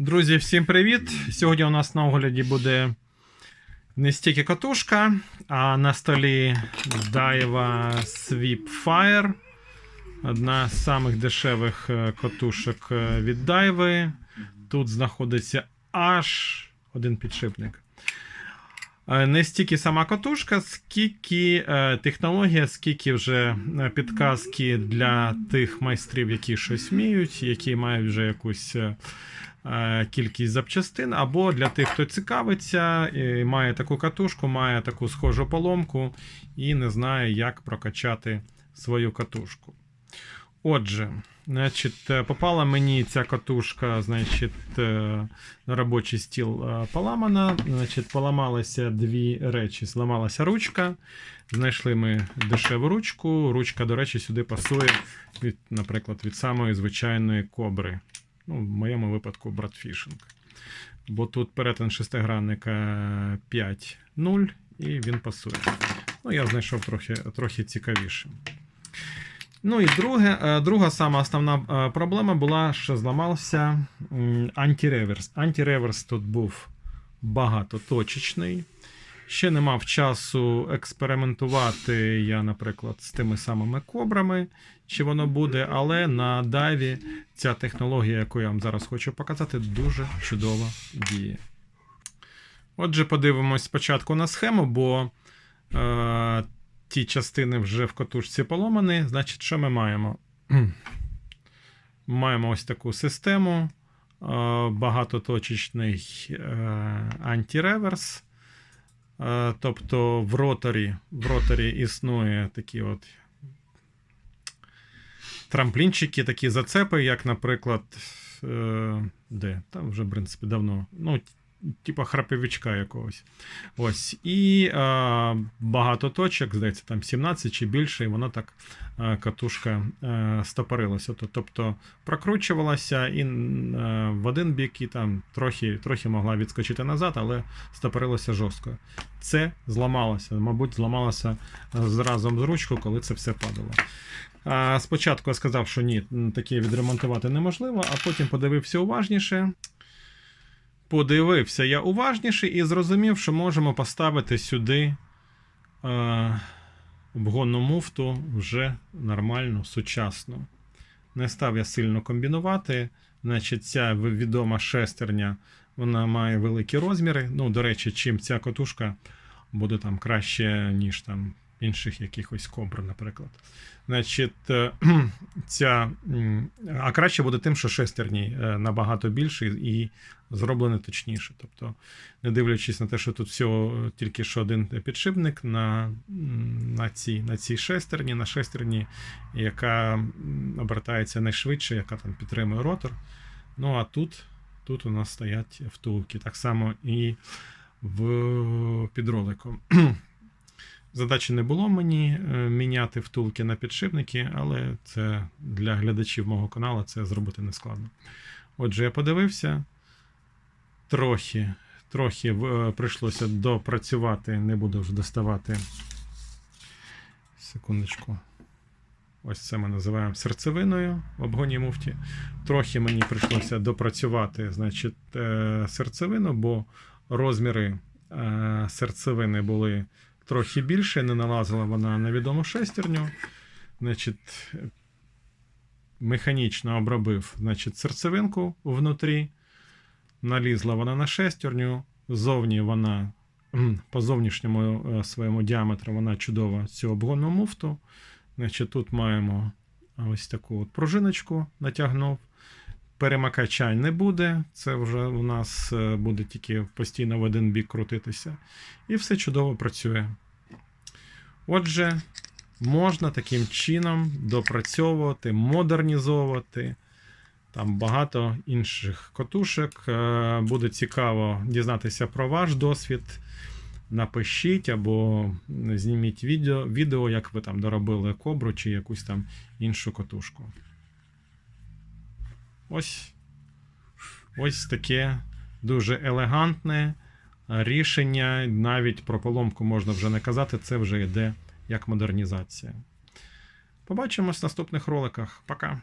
Друзі, всім привіт! Сьогодні у нас на огляді буде не стільки катушка, а на столі Daiwa Sweep Fire. Одна з самих дешевих е, катушок е, від Daiwa. Тут знаходиться аж один підшипник. Е, Не стільки сама катушка, скільки технологія, скільки вже підказки для тих майстрів, які щось вміють, які мають вже якусь кількість запчастин, або для тих, хто цікавиться, має таку катушку, має таку схожу поломку і не знає, як прокачати свою катушку. Отже, значить, е, попала мені ця катушка, значить, е, на робочий стіл е, поламана. Значить, поламалися дві речі. Зламалася ручка. Знайшли ми дешеву ручку. Ручка, до речі, сюди пасує, від, наприклад, від самої звичайної кобри. Ну, в моєму випадку братфішинг. Бо тут перетин шестигранника 5.0 і він пасує. Ну, я знайшов трохи, трохи цікавіше. Ну і друге, е, друга сама основна е, проблема була, що зламався антиреверс. Антиреверс тут був багатоточечний. Ще не мав часу експериментувати я, наприклад, з тими самими кобрами, чи воно буде, але на дайві ця технологія, яку я вам зараз хочу показати, дуже чудово діє. Отже, подивимось спочатку на схему, бо е, ті частини вже в катушці поломані. Значить, що ми маємо? маємо ось таку систему, е, багатоточечний е, антиреверс. Е, Тобто в роторі, в роторі існує такі от трамплінчики, такі зацепи, як, наприклад, е, де? Там вже, в принципі, давно. Ну, типа храпівичка якогось. Ось. І е, багато точок, здається, там 17 чи більше, і воно так е, катушка е, стопорилася. Тобто прокручувалася і е, в один бік, і там трохи, трохи могла відскочити назад, але стопорилася жорстко. Це зламалося. Мабуть, зламалося з- разом з ручкою, коли це все падало. Спочатку я сказав, що ні, таке відремонтувати неможливо, а потім подивився уважніше. Подивився я уважніше і зрозумів, що можемо поставити сюди е, обгонну муфту вже нормальну, сучасну. Не став я сильно комбінувати. Значить, ця відома шестерня вона має великі розміри. Ну, до речі, чим ця катушка буде там краще, ніж там інших якихось кобр, наприклад. Значить, е, ця, а краще буде тим, що шестерні е, набагато більше і зроблений точніше. Тобто, не дивлячись на те, що тут всього тільки що один підшипник на, на, цій, на цій шестерні, на шестерні, яка обертається найшвидше, яка там підтримує ротор. Ну а тут, тут у нас стоять втулки. Так само і в підролику. Задачі не було мені е, міняти втулки на підшипники, але це для глядачів мого каналу це зробити не складно. Отже, я подивився. Трохи, трохи е, прийшлося допрацювати, не буду вже доставати. Секундочку. Ось це ми називаємо серцевиною в обгоні муфті. Трохи мені прийшлося допрацювати значить, е, серцевину, бо розміри серцевини були трохи більше, не налазила вона на відому шестерню. Значить, механічно обробив значить, серцевинку внутрі. Налізла вона на шестерню. Зовні вона, по зовнішньому е, своєму діаметру, вона чудова цю обгонну муфту. Значить, тут маємо ось таку от пружиночку натягнув. Перемикача не буде, це вже у нас е, буде тільки постійно в один бік крутитися. І все чудово працює. Отже, можна таким чином допрацьовувати, модернізовувати. Там багато інших котушок. Е, Буде цікаво дізнатися про ваш досвід. Напишіть або зніміть відео, відео, як ви там доробили кобру чи якусь там іншу котушку. Ось. Ось таке дуже елегантне рішення. Навіть про поломку можна вже не казати, це вже йде як модернізація. Побачимось в наступних роликах. Пока.